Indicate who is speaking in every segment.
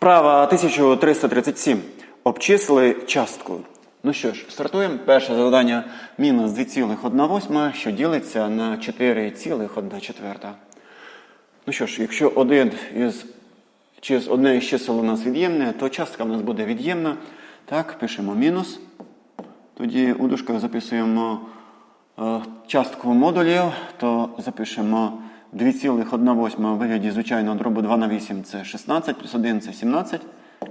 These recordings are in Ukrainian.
Speaker 1: Вправа 1337. Обчисли частку. Ну що ж, стартуємо. Перше завдання мінус 2,1, що ділиться на 4,1. Ну що ж, якщо один із, чи одне із чисел у нас від'ємне, то частка у нас буде від'ємна. Так, пишемо мінус. Тоді у дужках записуємо е, частку модулів, то запишемо 2,1 у вигляді звичайного дробу 2 на 8 це 16, плюс 1 це 17,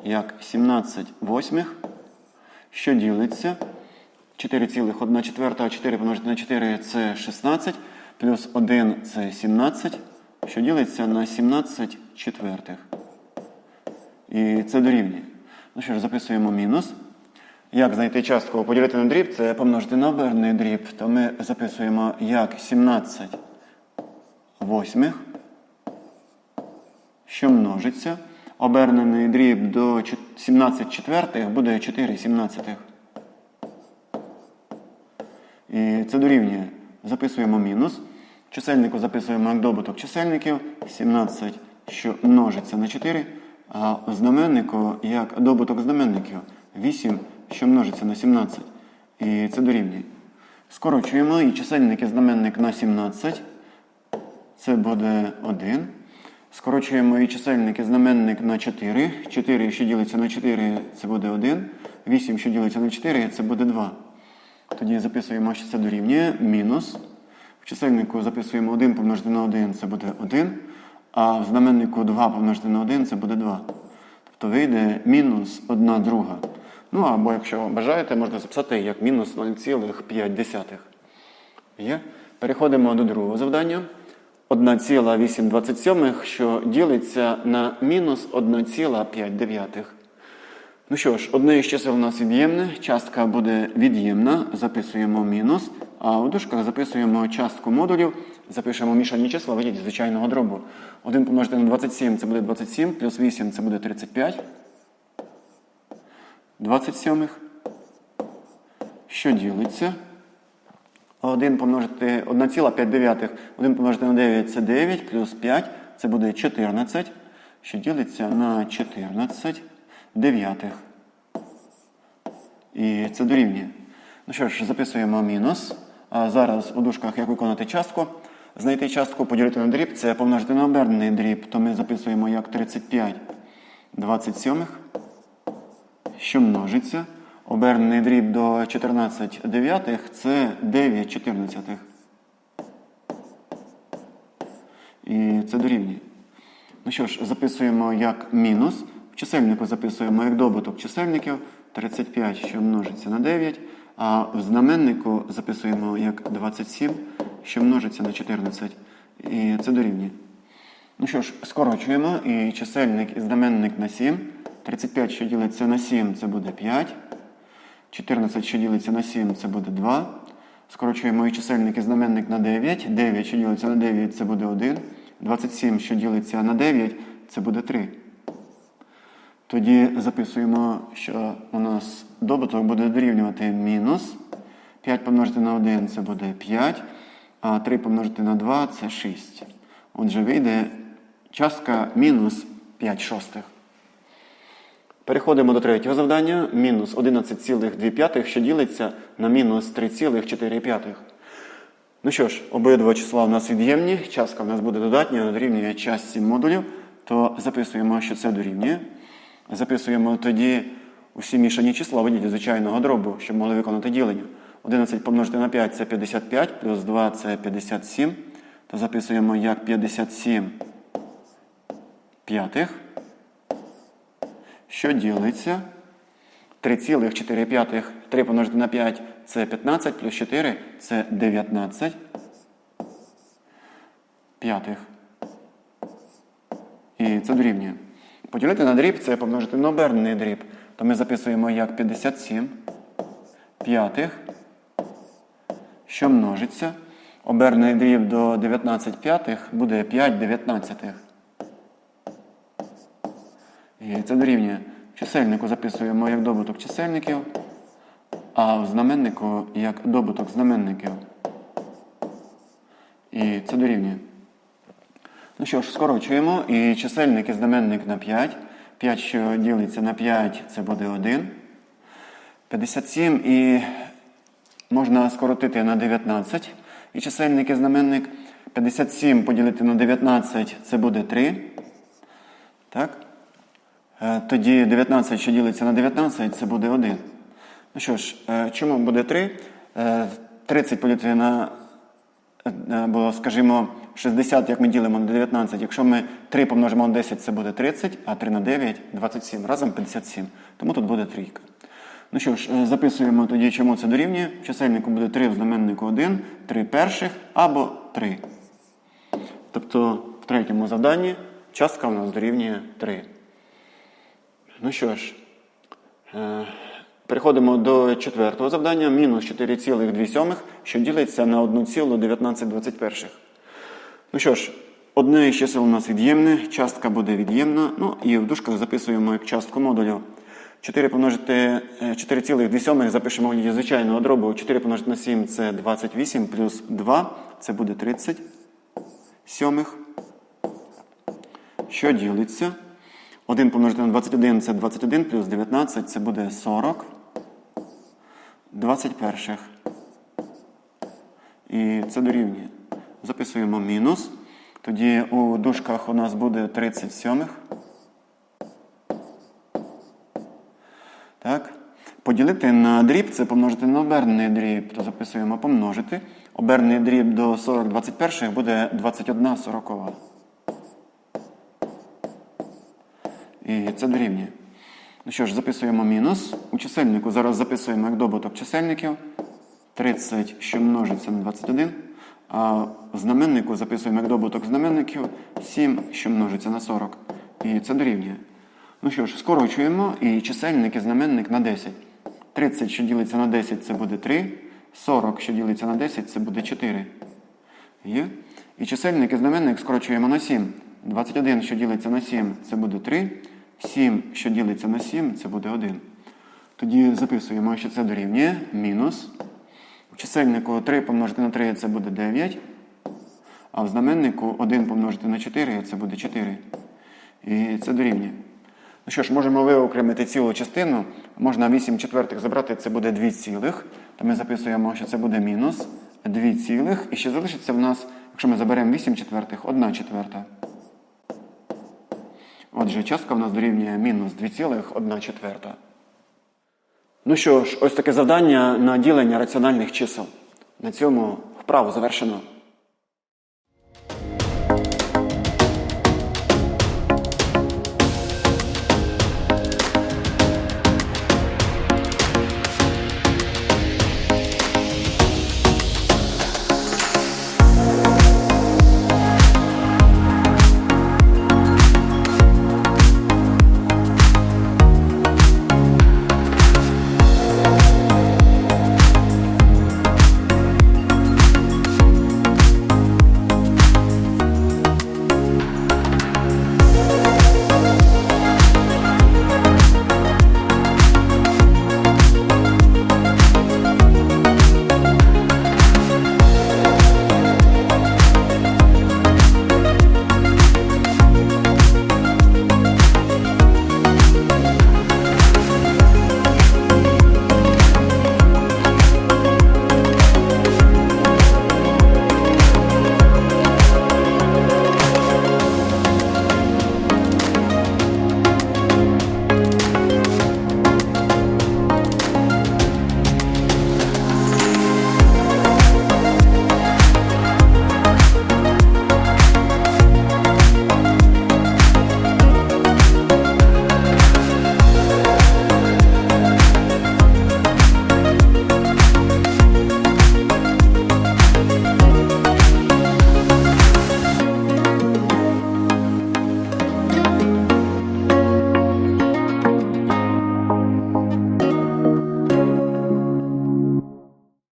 Speaker 1: як 17 восьмих, що ділиться. 4,1 четверта, 4 помножити на 4 це 16, плюс 1 це 17, що ділиться на 17 четвертих. І це дорівнює. Ну що ж, записуємо мінус. Як знайти частку поділити на дріб, це помножити на обернений дріб, то ми записуємо як 17 восьмих, що множиться. Обернений дріб до 17 четвертих буде 4 сімнадцятих. І це дорівнює. Записуємо мінус. Чисельнику записуємо як добуток чисельників 17, що множиться на 4, а знаменнику як добуток знаменників 8, що множиться на 17. І це дорівнює. Скорочуємо і чисельник і знаменник на 17. Це буде 1. Скорочуємо і чисельник і знаменник на 4. 4, що ділиться на 4, це буде 1. 8, що ділиться на 4, це буде 2. Тоді записуємо, що це дорівнює мінус. В чисельнику записуємо 1 помножити на 1, це буде 1. А в знаменнику 2 помножити на 1, це буде 2. Тобто вийде мінус 1 друга. Ну або якщо бажаєте, можна записати як мінус 0,5. Є? Переходимо до другого завдання. 1,827, що ділиться на мінус 1,5. Ну що ж, одне із чисел у нас від'ємне, частка буде від'ємна, записуємо мінус, а у дужках записуємо частку модулів, запишемо мішані числа в вигляді звичайного дробу. 1 помножити на 27 це буде 27, плюс 8 це буде 35. 27. Що ділиться? 1 помножити 1,5. 1 помножити на 9 це 9, плюс 5 це буде 14, що ділиться на 14 дев'ятих. І це дорівнює. Ну що ж, записуємо мінус. А зараз у дужках як виконати частку. Знайти частку, поділити на дріб, це помножити на обернений дріб, то ми записуємо як 35 27, що множиться. Обернений дріб до 14 дев'ятих це 9 чотирнадцятих. І це дорівнює. Ну що ж, записуємо як мінус. В чисельнику записуємо як добуток чисельників 35, що множиться на 9. А в знаменнику записуємо як 27, що множиться на 14. І це дорівнює. Ну що ж, скорочуємо і чисельник і знаменник на 7. 35, що ділиться на 7, це буде 5. 14, що ділиться на 7, це буде 2. Скорочуємо і чисельник і знаменник на 9. 9, що ділиться на 9, це буде 1. 27, що ділиться на 9, це буде 3. Тоді записуємо, що у нас добуток буде дорівнювати мінус. 5 помножити на 1 це буде 5, а 3 помножити на 2 це 6. Отже, вийде частка мінус 5 шостих. Переходимо до третього завдання. Мінус 11,2, що ділиться на мінус 3,4. Ну що ж, обидва числа у нас від'ємні, частка у нас буде додатня, дорівнює частці модулів, то записуємо, що це дорівнює. Записуємо тоді усі мішані числа в звичайного дробу, щоб могли виконати ділення. 11 помножити на 5 це 55, плюс 2 це 57. То записуємо як 57 п'ятих, що ділиться 3,4. 3 помножити на 5 це 15, плюс 4 це 19 п'ятих. І це дорівнює. Поділити на дріб це помножити на обернений дріб. То ми записуємо як 57 п'ятих, що множиться. Обернений дріб до 19 п'ятих буде 5 дев'ятнадцятих. І це дорівнює. Чисельнику записуємо як добуток чисельників, а в знаменнику як добуток знаменників. І це дорівнює. Ну що ж, скорочуємо і чисельник і знаменник на 5. 5, що ділиться на 5, це буде 1. 57 і можна скоротити на 19. І чисельник і знаменник. 57 поділити на 19 це буде 3. Так? Е, Тоді 19, що ділиться на 19, це буде 1. Ну що ж, е, чому буде 3? Е, 30 поділити на, е, бо, скажімо, 60, як ми ділимо на 19, якщо ми 3 помножимо на 10, це буде 30, а 3 на 9 – 27. Разом 57. Тому тут буде трійка. Ну що ж, е, записуємо тоді, чому це дорівнює. В чисельнику буде 3, в знаменнику 1, 3 перших або 3. Тобто в третьому завданні частка у нас дорівнює 3. Ну що ж, е, переходимо до четвертого завдання. Мінус 4,2, що ділиться на 1,1921. Ну що ж, одне із чисел у нас від'ємне, частка буде від'ємна. Ну і в дужках записуємо як частку модулю. 4 помножити е, 4,2 запишемо в вигляді звичайного дробу. 4 помножити на 7 це 28, плюс 2 це буде 30 сьомих. Що ділиться? 1 помножити на 21 це 21, плюс 19 це буде 40. 21. І це дорівнює. Записуємо мінус. Тоді у дужках у нас буде 37. Так. Поділити на дріб це помножити на обернений дріб, то записуємо помножити. Обернений дріб до 40 21 буде 21 сорокова. І це дорівнює. Ну що ж, записуємо мінус. У чисельнику зараз записуємо як добуток чисельників. 30, що множиться на 21. А в знаменнику записуємо як добуток знаменників 7, що множиться на 40. І це дорівнює. Ну що ж, скорочуємо і чисельник і знаменник на 10. 30, що ділиться на 10, це буде 3. 40, що ділиться на 10, це буде 4. Є? І чисельник і знаменник скорочуємо на 7. 21, що ділиться на 7, це буде 3. 7, що ділиться на 7, це буде 1. Тоді записуємо, що це дорівнює мінус. У чисельнику 3 помножити на 3 це буде 9. А в знаменнику 1 помножити на 4 це буде 4. І це дорівнює. Ну що ж, можемо виокремити цілу частину. Можна 8 четвертих забрати, це буде 2 цілих. То ми записуємо, що це буде мінус 2 цілих. І ще залишиться в нас, якщо ми заберемо 8 четвертих, 1 четверта. Отже, частка в нас дорівнює мінус 2,1 четверта. Ну що ж, ось таке завдання на ділення раціональних чисел. На цьому вправу завершено.